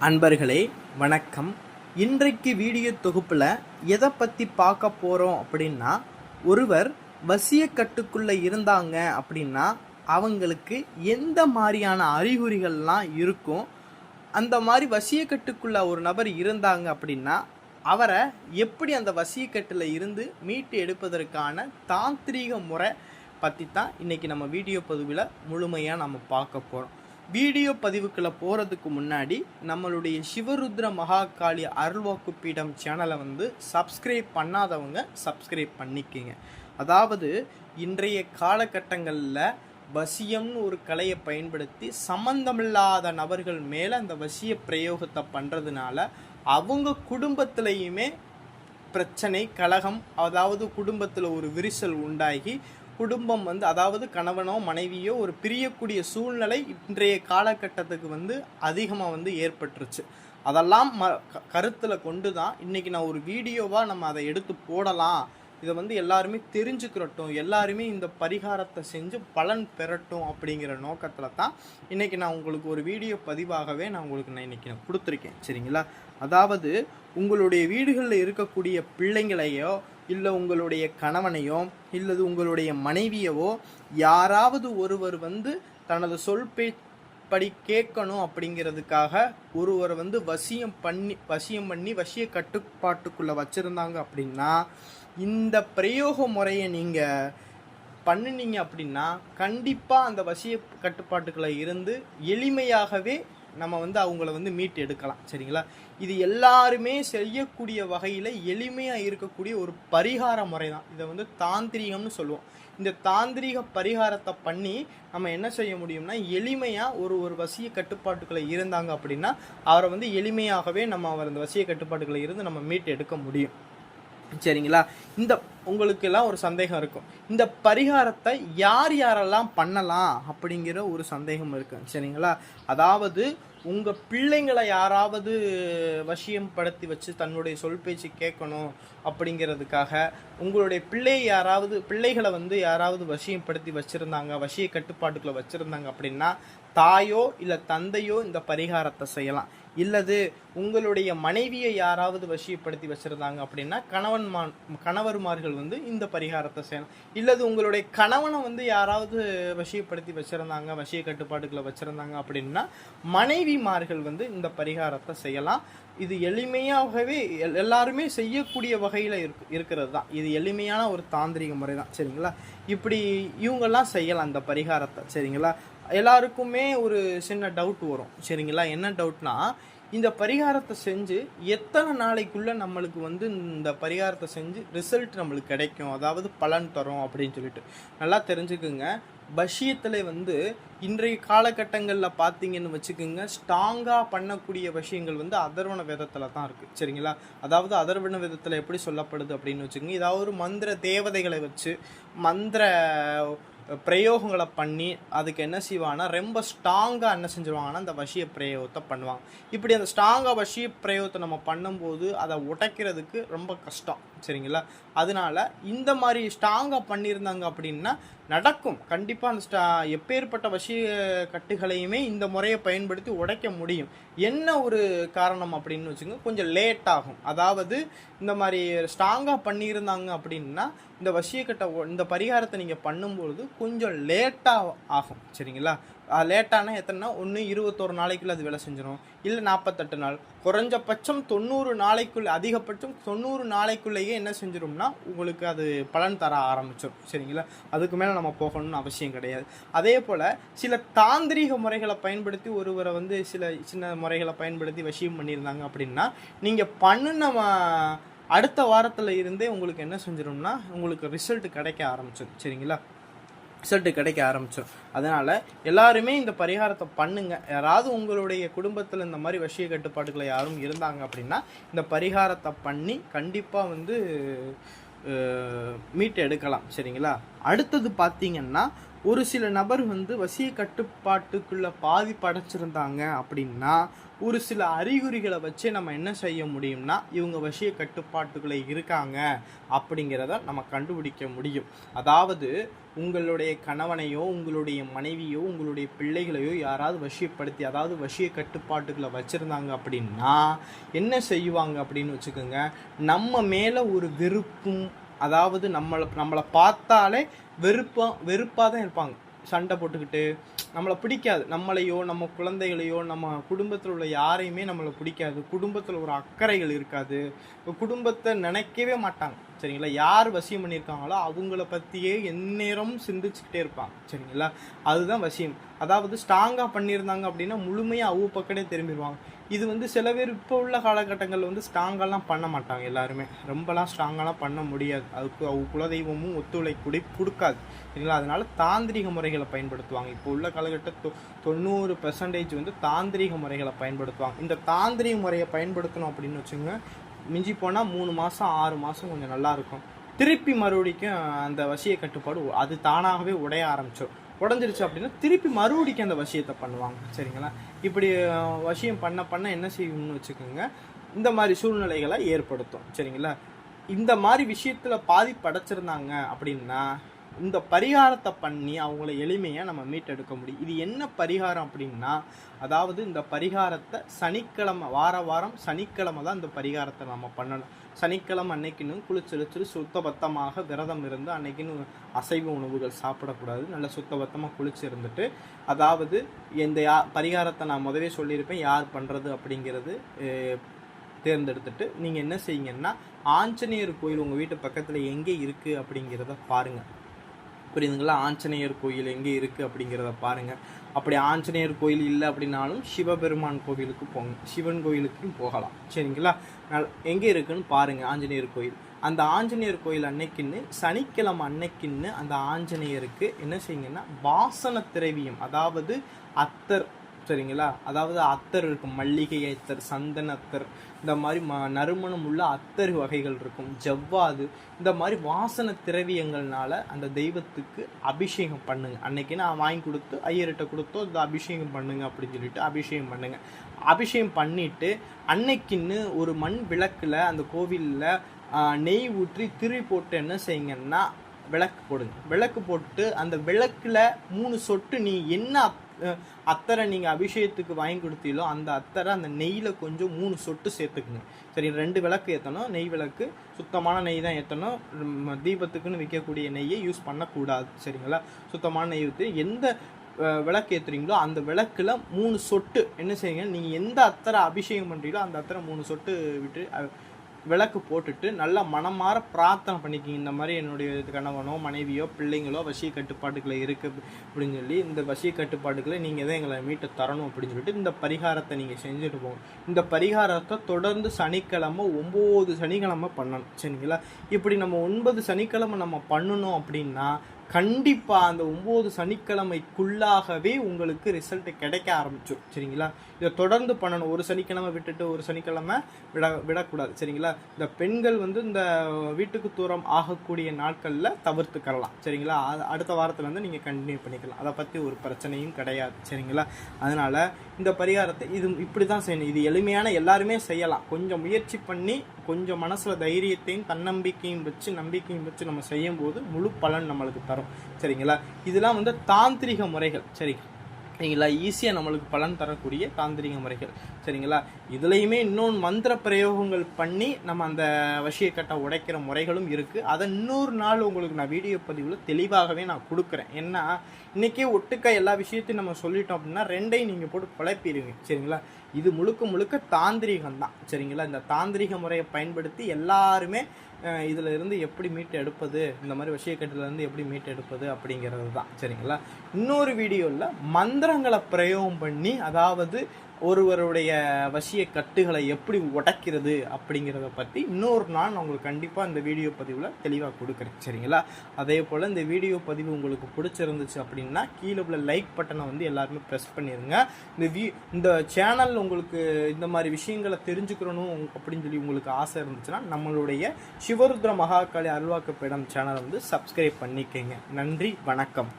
அன்பர்களே வணக்கம். இன்றைக்கு வீடியோ தொகுப்பில் எதை பற்றி பார்க்க போகிறோம் அப்படின்னா ஒருவர் வசிய கட்டுக்குள்ளே இருந்தாங்க அப்படின்னா அவங்களுக்கு எந்த மாதிரியான அறிகுறிகள்லாம் இருக்கும்? அந்த மாதிரி வசியக்கட்டுக்குள்ள ஒரு நபர் இருந்தாங்க அப்படின்னா அவரை எப்படி அந்த வசியக்கட்டில் இருந்து மீட்டு எடுப்பதற்கான தாந்திரீக முறை பற்றி தான் இன்றைக்கி நம்ம வீடியோ பதிவில் முழுமையாக நம்ம பார்க்க போகிறோம் வீடியோ பதிவுக்குள்ளே போகிறதுக்கு முன்னாடி நம்மளுடைய சிவருத்ர மகாகாளி அருள்வாக்கு பீடம் சேனலை வந்து சப்ஸ்கிரைப் பண்ணாதவங்க சப்ஸ்கிரைப் பண்ணிக்கிங்க. அதாவது இன்றைய காலகட்டங்களில் வசியம்னு ஒரு கலையை பயன்படுத்தி சம்பந்தமில்லாத நபர்கள் மேலே அந்த வசிய பிரயோகத்தை பண்ணுறதுனால அவங்க குடும்பத்திலையுமே பிரச்சனை கலகம் அதாவது குடும்பத்தில் ஒரு விரிசல் உண்டாகி குடும்பம் வந்து அதாவது கணவனோ மனைவியோ ஒரு பிரியக்கூடிய சூழ்நிலை இன்றைய காலகட்டத்துக்கு வந்து அதிகமாக வந்து ஏற்பட்டுருச்சு. அதெல்லாம் ம கருத்தில் கொண்டு தான் இன்றைக்கி நான் ஒரு வீடியோவாக நம்ம அதை எடுத்து போடலாம். இதை வந்து எல்லாருமே தெரிஞ்சுக்கிறட்டும் எல்லாருமே இந்த பரிகாரத்தை செஞ்சு பலன் பெறட்டும் அப்படிங்கிற நோக்கத்தில் தான் இன்றைக்கி நான் உங்களுக்கு ஒரு வீடியோ பதிவாகவே நான் உங்களுக்கு நான் இன்றைக்கி நான் கொடுத்துருக்கேன். சரிங்களா? அதாவது உங்களுடைய வீடுகளில் இருக்கக்கூடிய பிள்ளைங்களையோ இல்லை உங்களுடைய கணவனையோ இல்லது உங்களுடைய மனைவியவோ யாராவது ஒருவர் வந்து தனது சொல் படி கேட்கணும் அப்படிங்கிறதுக்காக ஒருவரை வந்து வசியம் பண்ணி வசியம் பண்ணி வசிய கட்டுப்பாட்டுக்குள்ளே வச்சுருந்தாங்க அப்படின்னா இந்த பிரயோக முறையை நீங்கள் பண்ணினீங்க அப்படின்னா கண்டிப்பாக அந்த வசிய கட்டுப்பாட்டுக்குள்ளே இருந்து எளிமையாகவே நம்ம வந்து அவங்கள வந்து மீட்டு எடுக்கலாம் சரிங்களா? இது எல்லாருமே செய்யக்கூடிய வகையில் எளிமையாக இருக்கக்கூடிய ஒரு பரிகார முறை தான் இதை வந்து தாந்திரிகம்னு சொல்லுவோம். இந்த தாந்திரிக பரிகாரத்தை பண்ணி நம்ம என்ன செய்ய முடியும்னா எளிமையாக ஒரு ஒரு வசிய கட்டுப்பாட்டுக்களை இருந்தாங்க அப்படின்னா அவரை வந்து எளிமையாகவே நம்ம அவர் அந்த வசிய கட்டுப்பாட்டுகளை இருந்து நம்ம மீட்டு எடுக்க முடியும். சரிங்களா? இந்த உங்களுக்கு எல்லாம் ஒரு சந்தேகம் இருக்கும். இந்த பரிகாரத்தை யார் யாரெல்லாம் பண்ணலாம் அப்படிங்கிற ஒரு சந்தேகம் இருக்கு சரிங்களா? அதாவது உங்கள் பிள்ளைங்களை யாராவது வசியம் படுத்தி வச்சு தன்னுடைய சொல் பேச்சு கேட்கணும் அப்படிங்கிறதுக்காக உங்களுடைய பிள்ளை யாராவது பிள்ளைகளை வந்து யாராவது வசியப்படுத்தி வச்சுருந்தாங்க வசிய கட்டுப்பாட்டுக்குள்ளே வச்சுருந்தாங்க அப்படின்னா தாயோ இல்லை தந்தையோ இந்த பரிகாரத்தை செய்யலாம். இல்லது உங்களுடைய மனைவியை யாராவது வசியப்படுத்தி வச்சுருந்தாங்க அப்படின்னா கணவன்மா கணவர்மார்கள் வந்து இந்த பரிகாரத்தை செய்யலாம் இல்லது உங்களுடைய கணவனை வந்து யாராவது வசியப்படுத்தி வச்சுருந்தாங்க வசிய கட்டுப்பாடுகளை வச்சுருந்தாங்க அப்படின்னா மனைவிமார்கள் வந்து இந்த பரிகாரத்தை செய்யலாம். இது எளிமையாகவே எல்லாருமே செய்யக்கூடிய வகையில் இருக்கு இருக்கிறது தான். இது எளிமையான ஒரு தாந்திரிக முறை தான். சரிங்களா? இப்படி இவங்கெல்லாம் செய்யலாம் அந்த பரிகாரத்தை. சரிங்களா? எல்லாருக்குமே ஒரு சின்ன டவுட் வரும். சரிங்களா? என்ன டவுட்னா இந்த பரிகாரத்தை செஞ்சு எத்தனை நாளைக்குள்ளே நம்மளுக்கு வந்து இந்த பரிகாரத்தை செஞ்சு ரிசல்ட் நம்மளுக்கு கிடைக்கும்? அதாவது பலன் தரும் அப்படின்னு சொல்லிட்டு. நல்லா தெரிஞ்சுக்குங்க. பஷியத்தில் வந்து இன்றைய காலகட்டங்களில் பார்த்தீங்கன்னு வச்சுக்கோங்க ஸ்ட்ராங்காக பண்ணக்கூடிய விஷயங்கள் வந்து அதர்வண விதத்தில் தான் இருக்குது சரிங்களா? அதாவது அதர்வண விதத்தில் எப்படி சொல்லப்படுது அப்படின்னு வச்சுக்கோங்க ஏதாவது ஒரு மந்திர தேவதைகளை வச்சு மந்திர பிரயோகங்களை பண்ணி அதுக்கு என்ன செய்வாங்கன்னா ரொம்ப ஸ்ட்ராங்காக என்ன செஞ்சுருவாங்கன்னா அந்த வசிய பிரயோகத்தை பண்ணுவாங்க. இப்படி அந்த ஸ்ட்ராங்காக வசிய பிரயோகத்தை நம்ம பண்ணும்போது அதை உடைக்கிறதுக்கு ரொம்ப கஷ்டம். சரிங்களா? அதனால இந்த மாதிரி ஸ்ட்ராங்காக பண்ணியிருந்தாங்க அப்படின்னா நடக்கும். கண்டிப்பாக அந்த ஸ்டா எப்பேற்பட்ட வசிய கட்டுகளையுமே இந்த முறையை பயன்படுத்தி உடைக்க முடியும். என்ன ஒரு காரணம் அப்படின்னு வச்சுங்க கொஞ்சம் லேட் ஆகும். அதாவது இந்த மாதிரி ஸ்ட்ராங்காக பண்ணியிருந்தாங்க அப்படின்னா இந்த வசியக்கட்டை இந்த பரிகாரத்தை நீங்கள் பண்ணும்பொழுது கொஞ்சம் லேட்டாக ஆகும். சரிங்களா? லேட்டானா எத்தனைனா ஒன்று இருபத்தோரு நாளைக்குள்ளே அது வேலை செஞ்சிடும் இல்லை நாற்பத்தெட்டு நாள். குறைஞ்சபட்சம் தொண்ணூறு நாளைக்குள்ள அதிகபட்சம் தொண்ணூறு நாளைக்குள்ளேயே என்ன செஞ்சிடும்னா உங்களுக்கு அது பலன் தர ஆரம்பிச்சிடும் சரிங்களா? அதுக்கு மேலே நம்ம போகணும்னு அவசியம் கிடையாது. அதே போல் சில தாந்திரீக முறைகளை பயன்படுத்தி ஒருவரை வந்து சில சின்ன முறைகளை பயன்படுத்தி வசியம் பண்ணியிருந்தாங்க அப்படின்னா நீங்கள் பண்ணின அடுத்த வாரத்தில் இருந்தே உங்களுக்கு என்ன செஞ்சிடும்னா உங்களுக்கு ரிசல்ட் கிடைக்க ஆரம்பிச்சிடும் சரிங்களா? ரிசல்ட்டு கிடைக்க ஆரம்பிச்சிடும் அதனால் எல்லாருமே இந்த பரிகாரத்தை பண்ணுங்கள் யாராவது உங்களுடைய குடும்பத்தில் இந்த மாதிரி வசிய கட்டுப்பாடுகளை யாரும் இருந்தாங்க அப்படின்னா இந்த பரிகாரத்தை பண்ணி கண்டிப்பாக வந்து மீட்டு எடுக்கலாம் சரிங்களா? அடுத்தது பார்த்தீங்கன்னா ஒரு சில நபர் வந்து வசிய கட்டுப்பாட்டுக்குள்ள பாதிப்படைச்சிருந்தாங்க அப்படின்னா ஒரு சில அறிகுறிகளை வச்சு நம்ம என்ன செய்ய முடியும்னா இவங்க வசிய கட்டுப்பாட்டுக்குள்ள இருக்காங்க அப்படிங்கிறத நம்ம கண்டுபிடிக்க முடியும். அதாவது உங்களுடைய கணவனையோ உங்களுடைய மனைவியோ உங்களுடைய பிள்ளைகளையோ யாராவது வசியப்படுத்தி அதாவது வசிய கட்டுப்பாட்டுக்குள்ள வச்சுருந்தாங்க அப்படின்னா என்ன செய்வாங்க அப்படின்னு வச்சுக்கோங்க நம்ம மேலே ஒரு வெறுப்பும் அதாவது நம்மளை நம்மளை பார்த்தாலே வெறுப்பா வெறுப்பாக தான் இருப்பாங்க. சண்டை போட்டுக்கிட்டு நம்மளை பிடிக்காது. நம்மளையோ நம்ம குழந்தைகளையோ நம்ம குடும்பத்தில் உள்ள யாரையுமே நம்மளை பிடிக்காது. குடும்பத்தில் ஒரு அக்கறைகள் இருக்காது. இப்போ குடும்பத்தை நினைக்கவே மாட்டாங்க. சரிங்களா? யார் வசியம் பண்ணியிருக்காங்களோ அவங்கள பற்றியே எந்நேரமும் சிந்திச்சுக்கிட்டே இருப்பாங்க. சரிங்களா? அதுதான் வசியம். அதாவது ஸ்ட்ராங்காக பண்ணியிருந்தாங்க அப்படின்னா முழுமையாக அவ்வளோ பக்கமே திரும்பிடுவாங்க இது வந்து சில பேர் இப்போ உள்ள காலகட்டங்களில் வந்து ஸ்ட்ராங்கெல்லாம் பண்ண மாட்டாங்க எல்லாருமே. ரொம்பலாம் ஸ்ட்ராங்கெல்லாம் பண்ண முடியாது. அதுக்கு அவங்க குலதெய்வமும் ஒத்துழைப்புடி கொடுக்காது. சரிங்களா? அதனால தாந்திரிக முறைகளை பயன்படுத்துவாங்க. இப்போ உள்ள காலகட்ட தொ தொண்ணூறு பெர்சன்டேஜ் வந்து தாந்திரிக முறைகளை பயன்படுத்துவாங்க. இந்த தாந்திரிக முறையை பயன்படுத்தணும் அப்படின்னு வச்சுங்க மிஞ்சி போனால் மூணு மாதம் ஆறு மாதம் கொஞ்சம் நல்லாயிருக்கும் திருப்பி மறுபடிக்கும் அந்த வசிய கட்டுப்பாடு அது தானாகவே உடைய ஆரம்பிச்சிடும் உடஞ்சிருச்சு அப்படின்னா திருப்பி மறுபடிக்கும் அந்த வசியத்தை பண்ணுவாங்க. சரிங்களா? இப்படி வசியம் பண்ண பண்ண என்ன செய்யும்னு வச்சுக்கோங்க. இந்த மாதிரி சூழ்நிலைகளை ஏற்படுத்தும். சரிங்களா? இந்த மாதிரி விஷயத்தில் பாதிப்படைச்சிருந்தாங்க அப்படின்னா இந்த பரிகாரத்தை பண்ணி அவங்கள எளிமையாக நம்ம மீட்டெடுக்க முடியும். இது என்ன பரிகாரம் அப்படின்னா அதாவது இந்த பரிகாரத்தை சனிக்கிழமை வார வாரம் சனிக்கிழமை தான் இந்த பரிகாரத்தை நம்ம பண்ணணும். சனிக்கிழமை அன்னைக்குன்னு குளிச்செளிச்சு சுத்தபத்தமாக விரதம் இருந்து அன்னைக்குன்னு அசைவ உணவுகள் சாப்பிடக்கூடாது. நல்ல சுத்தபத்தமாக குளிச்சு இருந்துட்டு அதாவது இந்த யா பரிகாரத்தை நான் முதவே சொல்லியிருப்பேன் யார் பண்ணுறது அப்படிங்கிறது தேர்ந்தெடுத்துட்டு நீங்கள் என்ன செய்யுங்கன்னா ஆஞ்சநேயர் கோயில் உங்கள் வீட்டு பக்கத்தில் எங்கே இருக்குது அப்படிங்கிறத பாருங்கள் புரியுதுங்களா? ஆஞ்சநேயர் கோயில் எங்கே இருக்குது அப்படிங்கிறத பாருங்கள் அப்படி ஆஞ்சநேயர் கோயில் இல்லை அப்படின்னாலும் சிவபெருமான் கோவிலுக்கு போங்க. சிவன் கோயிலுக்கும் போகலாம். சரிங்களா? எங்கே இருக்குன்னு பாருங்கள் ஆஞ்சநேயர் கோயில். அந்த ஆஞ்சநேயர் கோயில் அன்னைக்குன்னு சனிக்கிழமை அன்னைக்குன்னு அந்த ஆஞ்சநேயருக்கு என்ன செய்யுங்கன்னா வாசன திரவியம் அதாவது அத்தர் சரிங்களா அதாவது அத்தர் இருக்கும் மல்லிகை அத்தர் சந்தன அத்தர் இந்த மாதிரி ம நறுமணம் உள்ள அத்தர் வகைகள் இருக்கும் ஜவ்வாது இந்த மாதிரி வாசன திரவியங்கள்னால அந்த தெய்வத்துக்கு அபிஷேகம் பண்ணுங்க. அன்னைக்கு நான் வாங்கி கொடுத்து ஐயர்கிட்ட கொடுத்தோ இந்த அபிஷேகம் பண்ணுங்க அப்படின்னு சொல்லிட்டு அபிஷேகம் பண்ணுங்க. அபிஷேகம் பண்ணிட்டு அன்னைக்குன்னு ஒரு மண் விளக்கில் அந்த கோவிலில் நெய் ஊற்றி திரி போட்டு என்ன செய்யுங்கன்னா விளக்கு போடுங்க. விளக்கு போட்டு அந்த விளக்குல மூணு சொட்டு நீ என்ன அத்தரை நீங்கள் அபிஷேகத்துக்கு வாங்கி கொடுத்தீங்களோ அந்த அத்தரை அந்த நெய்யில் கொஞ்சம் மூணு சொட்டு சேர்த்துக்குங்க சரி ரெண்டு விளக்கு ஏற்றணும் நெய் விளக்கு சுத்தமான நெய் தான் ஏற்றணும் தீபத்துக்குன்னு விற்கக்கூடிய நெய்யை யூஸ் பண்ணக்கூடாது. சரிங்களா? சுத்தமான நெய் ஊற்றி எந்த விளக்கு ஏற்றுறீங்களோ அந்த விளக்கில் மூணு சொட்டு என்ன செய்யுங்க? நீங்கள் எந்த அத்தரை அபிஷேகம் பண்ணுறீங்களோ அந்த அத்தரை மூணு சொட்டு விட்டு விளக்கு போட்டுட்டு நல்லா மனமார பிரார்த்தனை பண்ணிக்கிங்க. இந்த மாதிரி என்னுடைய கணவனோ மனைவியோ பிள்ளைங்களோ வசிய கட்டுப்பாட்டுக்குள்ள இருக்கு அப்படின்னு சொல்லி இந்த வசிய கட்டுப்பாட்டுக்குள்ள நீங்கள் தான் எங்களை மீட்டு தரணும் அப்படின்னு சொல்லிட்டு இந்த பரிகாரத்தை நீங்கள் செஞ்சுட்டு போகணும் இந்த பரிகாரத்தை தொடர்ந்து சனிக்கிழமை ஒம்பது சனிக்கிழமை பண்ணணும். சரிங்களா? இப்படி நம்ம ஒன்பது சனிக்கிழமை நம்ம பண்ணணும் அப்படின்னா கண்டிப்பாக அந்த ஒம்பது சனிக்கிழமைக்குள்ளாகவே உங்களுக்கு ரிசல்ட் கிடைக்க ஆரம்பிச்சிடும் சரிங்களா? இதை தொடர்ந்து பண்ணணும். ஒரு சனிக்கிழமை விட்டுட்டு ஒரு சனிக்கிழமை விட விடக்கூடாது. சரிங்களா? இந்த பெண்கள் வந்து இந்த வீட்டுக்கு தூரம் ஆகக்கூடிய நாட்களில் தவிர்த்துக்கலாம். சரிங்களா? அடுத்த வாரத்துலேருந்து நீங்கள் கண்டினியூ பண்ணிக்கலாம். அதை பற்றி ஒரு பிரச்சனையும் கிடையாது. சரிங்களா? அதனால் இந்த பரிகாரத்தை இது இப்படி தான் செய்யணும். இது எளிமையான எல்லாருமே செய்யலாம். கொஞ்சம் முயற்சி பண்ணி கொஞ்சம் மனசில் தைரியத்தையும் தன்னம்பிக்கையும் வச்சு நம்பிக்கையும் வச்சு நம்ம செய்யும்போது முழு பலன் நம்மளுக்கு தரும். சரிங்களா? இதெல்லாம் வந்து தாந்திரிக முறைகள். சரி. சரிங்களா? ஈஸியாக நம்மளுக்கு பலன் தரக்கூடிய தாந்திரிக முறைகள். சரிங்களா? இதுலேயுமே இன்னொன்று மந்திர பிரயோகங்கள் பண்ணி நம்ம அந்த வசியக்கட்டை உடைக்கிற முறைகளும் இருக்குது அதை இன்னொரு நாள் உங்களுக்கு நான் வீடியோ பதிவில் தெளிவாகவே நான் கொடுக்குறேன். ஏன்னா இன்றைக்கே ஒட்டுக்கா எல்லா விஷயத்தையும் நம்ம சொல்லிட்டோம் அப்படின்னா ரெண்டையும் நீங்கள் போட்டு குழப்பிடுவீங்க. சரிங்களா? இது முழுக்க முழுக்க தாந்திரிகம் தான். சரிங்களா? இந்த தாந்திரிக முறையை பயன்படுத்தி எல்லாருமே இதில் இருந்து எப்படி மீட்டு எடுப்பது இந்த மாதிரி வசியக்கட்டிலேருந்து எப்படி மீட்டு எடுப்பது அப்படிங்கிறது தான். சரிங்களா? இன்னொரு வீடியோவில் மந்திரங்களை பிரயோகம் பண்ணி அதாவது ஒருவருடைய வசிய கட்டுகளை எப்படி உடைக்கிறது அப்படிங்கிறத பற்றி இன்னொரு நாள் நான் உங்களுக்கு கண்டிப்பாக இந்த வீடியோ பதிவில் தெளிவாக கொடுக்குறேன். சரிங்களா? அதே போல் இந்த வீடியோ பதிவு உங்களுக்கு பிடிச்சிருந்துச்சு அப்படின்னா கீழே உள்ள லைக் பட்டனை வந்து எல்லாருமே ப்ரெஸ் பண்ணிடுங்க இந்த வீ இந்த சேனல் உங்களுக்கு இந்த மாதிரி விஷயங்களை தெரிஞ்சுக்கிறணும் அப்படின்னு சொல்லி உங்களுக்கு ஆசை இருந்துச்சுன்னா நம்மளுடைய சிவருத்ர மகாகாளி அருள்வாக்கப்பீடம் சேனலை வந்து சப்ஸ்கிரைப் பண்ணிக்கங்க. நன்றி வணக்கம்.